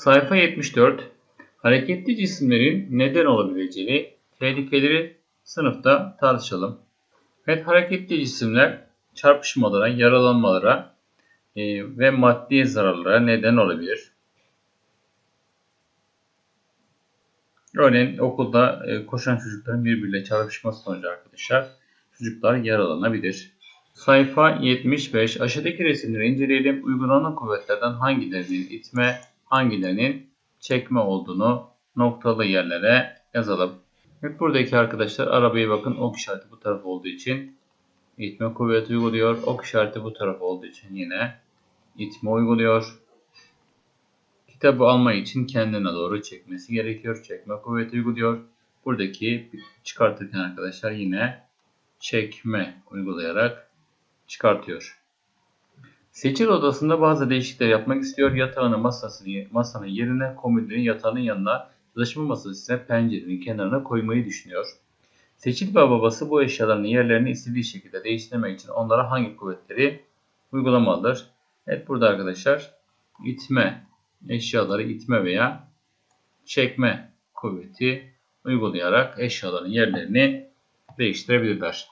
Sayfa 74. Hareketli cisimlerin neden olabileceği tehlikeleri sınıfta tartışalım. Evet hareketli cisimler çarpışmalara, yaralanmalara e, ve maddi zararlara neden olabilir. Örneğin okulda e, koşan çocukların birbiriyle çarpışması sonucu arkadaşlar çocuklar yaralanabilir. Sayfa 75. Aşağıdaki resimleri inceleyelim. Uygulanan kuvvetlerden hangilerinin itme, hangilerinin çekme olduğunu noktalı yerlere yazalım. Evet, buradaki arkadaşlar arabaya bakın ok işareti bu taraf olduğu için itme kuvveti uyguluyor. Ok işareti bu taraf olduğu için yine itme uyguluyor. Kitabı alma için kendine doğru çekmesi gerekiyor. Çekme kuvveti uyguluyor. Buradaki çıkartırken arkadaşlar yine çekme uygulayarak çıkartıyor. Seçil odasında bazı değişiklikler yapmak istiyor. Yatağını masasını, masanın yerine, komodini yatağının yanına, çalışma masası ise pencerenin kenarına koymayı düşünüyor. Seçil ve babası bu eşyaların yerlerini istediği şekilde değiştirmek için onlara hangi kuvvetleri uygulamalıdır? Evet burada arkadaşlar itme, eşyaları itme veya çekme kuvveti uygulayarak eşyaların yerlerini değiştirebilirler.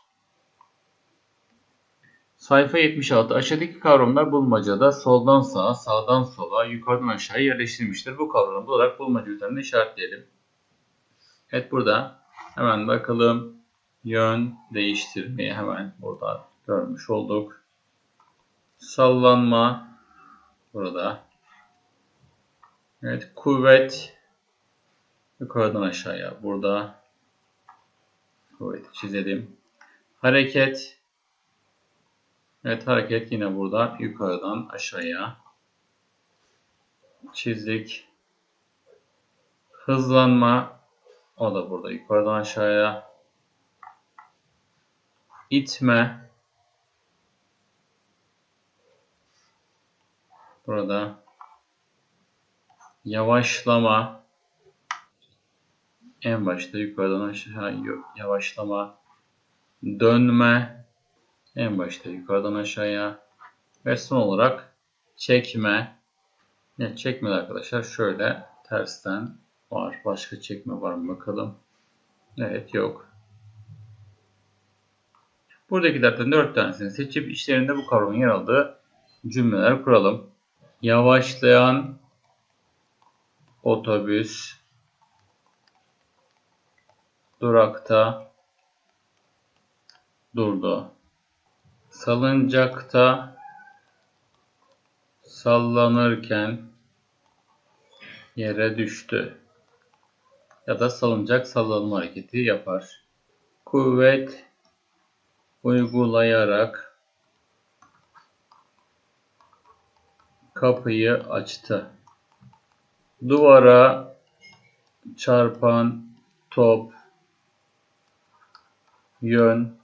Sayfa 76. Aşağıdaki kavramlar bulmacada soldan sağa, sağdan sola, yukarıdan aşağıya yerleştirilmiştir. Bu kavramı bularak bulmaca üzerinde işaretleyelim. Evet burada hemen bakalım. Yön değiştirmeyi hemen burada görmüş olduk. Sallanma burada. Evet kuvvet yukarıdan aşağıya burada kuvveti çizelim. Hareket Evet hareket yine burada yukarıdan aşağıya. Çizdik. Hızlanma o da burada yukarıdan aşağıya. İtme. Burada. Yavaşlama. En başta yukarıdan aşağı yavaşlama. Dönme en başta yukarıdan aşağıya ve son olarak çekme. Ne çekme arkadaşlar şöyle tersten var. Başka çekme var mı bakalım. Evet yok. Buradakilerden 4 tanesini seçip içlerinde bu kavramın yer aldığı cümleler kuralım. Yavaşlayan otobüs durakta durdu. Salıncakta sallanırken yere düştü. Ya da salıncak sallanma hareketi yapar. Kuvvet uygulayarak kapıyı açtı. Duvara çarpan top yön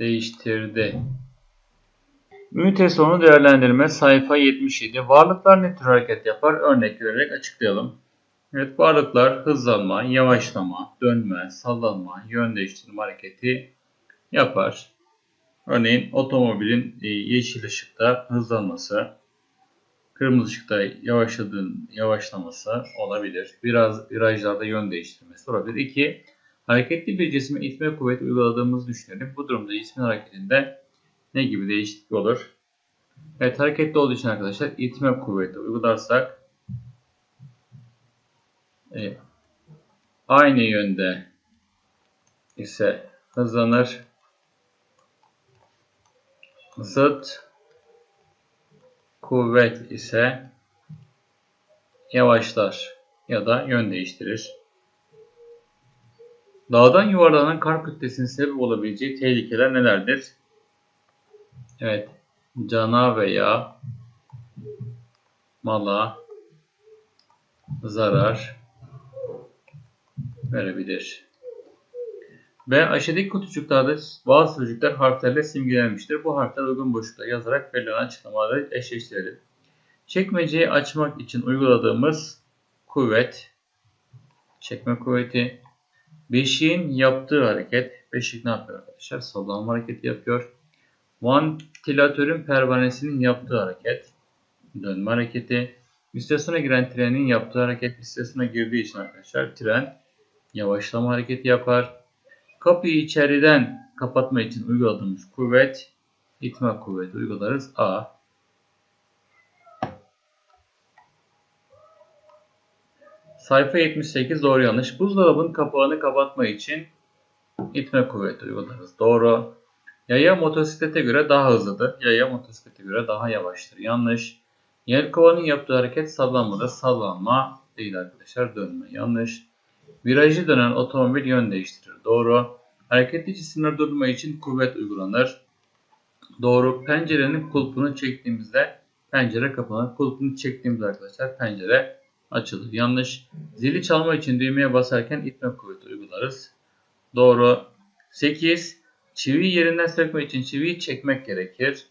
değiştirdi. Ünite sonu değerlendirme sayfa 77. Varlıklar ne tür hareket yapar? Örnek vererek açıklayalım. Evet varlıklar hızlanma, yavaşlama, dönme, sallanma, yön değiştirme hareketi yapar. Örneğin otomobilin e, yeşil ışıkta hızlanması, kırmızı ışıkta yavaşladığın yavaşlaması olabilir. Biraz virajlarda yön değiştirmesi olabilir. 2. Hareketli bir cisme itme kuvveti uyguladığımızı düşünelim. Bu durumda cismin hareketinde ne gibi değişiklik olur? Evet hareketli olduğu için arkadaşlar itme kuvveti uygularsak e, aynı yönde ise hızlanır. Zıt kuvvet ise yavaşlar ya da yön değiştirir. Dağdan yuvarlanan kar kütlesinin sebep olabileceği tehlikeler nelerdir? Evet, cana veya mala zarar verebilir. Ve aşağıdaki kutucuklarda bazı sözcükler harflerle simgelenmiştir. Bu harfler uygun boşlukta yazarak verilen açıklamaları eşleştirelim. Çekmeceyi açmak için uyguladığımız kuvvet, çekme kuvveti, Beşiğin yaptığı hareket, beşik ne yapıyor arkadaşlar? Sallanma hareketi yapıyor. Vantilatörün pervanesinin yaptığı hareket. dönme hareketi. İstasyona giren trenin yaptığı hareket istasyona girdiği için arkadaşlar tren yavaşlama hareketi yapar. Kapıyı içeriden kapatma için uyguladığımız kuvvet itme kuvveti uygularız. A. Sayfa 78 doğru yanlış. Buzdolabının kapağını kapatma için itme kuvveti uygularız. Doğru. Yaya motosiklete göre daha hızlıdır. Yaya motosiklete göre daha yavaştır. Yanlış. Yelkovanın yaptığı hareket sallanmadır. Sallanma değil arkadaşlar. Dönme. Yanlış. Virajı dönen otomobil yön değiştirir. Doğru. Hareketli cisimler durma için kuvvet uygulanır. Doğru. Pencerenin kulpunu çektiğimizde pencere kapanır. Kulpunu çektiğimizde arkadaşlar pencere açılır. Yanlış. Zili çalma için düğmeye basarken itme kuvveti uygularız. Doğru. 8. Çiviyi yerinden sökmek için çiviyi çekmek gerekir.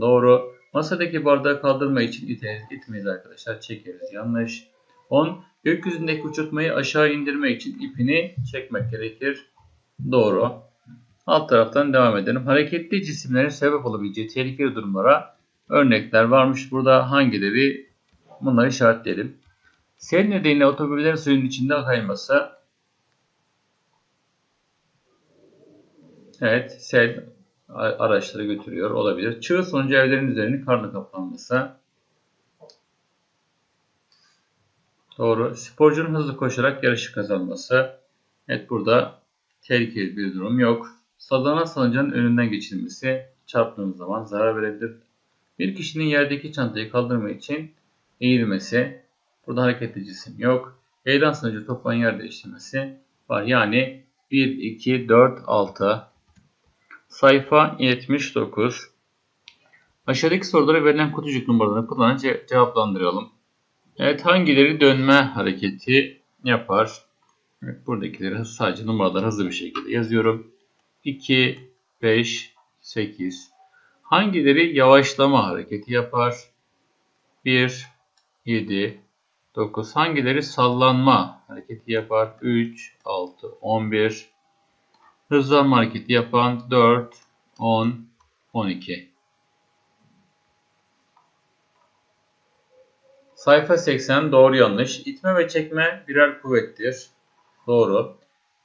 Doğru. Masadaki bardağı kaldırma için iteriz, itmeyiz arkadaşlar. Çekeriz. Yanlış. 10. Gökyüzündeki uçurtmayı aşağı indirme için ipini çekmek gerekir. Doğru. Alt taraftan devam edelim. Hareketli cisimlerin sebep olabileceği tehlikeli durumlara örnekler varmış. Burada hangileri bunları işaretleyelim. Sel nedeniyle otomobillerin suyun içinde kayması. Evet, sel araçları götürüyor olabilir. Çığ sonucu evlerin üzerinin karla kaplanması. Doğru. Sporcunun hızlı koşarak yarışı kazanması. Evet burada tehlikeli bir durum yok. Sallanan salıncağın önünden geçilmesi çarptığımız zaman zarar verebilir. Bir kişinin yerdeki çantayı kaldırma için eğilmesi. Burada hareketli cisim yok. Eğlen sonucu toplan yer değiştirmesi var. Yani 1, 2, 4, 6. Sayfa 79. Aşağıdaki sorulara verilen kutucuk numaralarını kullanarak ce- cevaplandıralım. Evet hangileri dönme hareketi yapar? Evet, buradakileri sadece numaraları hızlı bir şekilde yazıyorum. 2, 5, 8. Hangileri yavaşlama hareketi yapar? 1, 7, 9. Hangileri sallanma hareketi yapar? 3, 6, 11. Hızlanma hareketi yapan 4, 10, 12. Sayfa 80 doğru yanlış. İtme ve çekme birer kuvvettir. Doğru.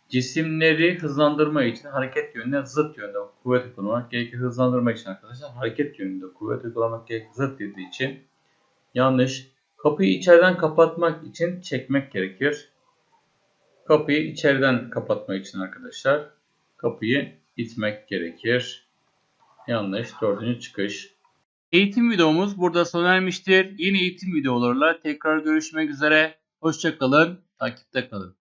Cisimleri hızlandırma için hareket yönüne zıt yönde kuvvet uygulamak gerekir. Hızlandırmak için arkadaşlar hareket yönünde kuvvet uygulamak gerekir. Zıt dediği için yanlış. Kapıyı içeriden kapatmak için çekmek gerekir. Kapıyı içeriden kapatmak için arkadaşlar kapıyı itmek gerekir. Yanlış. Dördüncü çıkış. Eğitim videomuz burada sona ermiştir. Yeni eğitim videolarla tekrar görüşmek üzere. Hoşçakalın. Takipte kalın.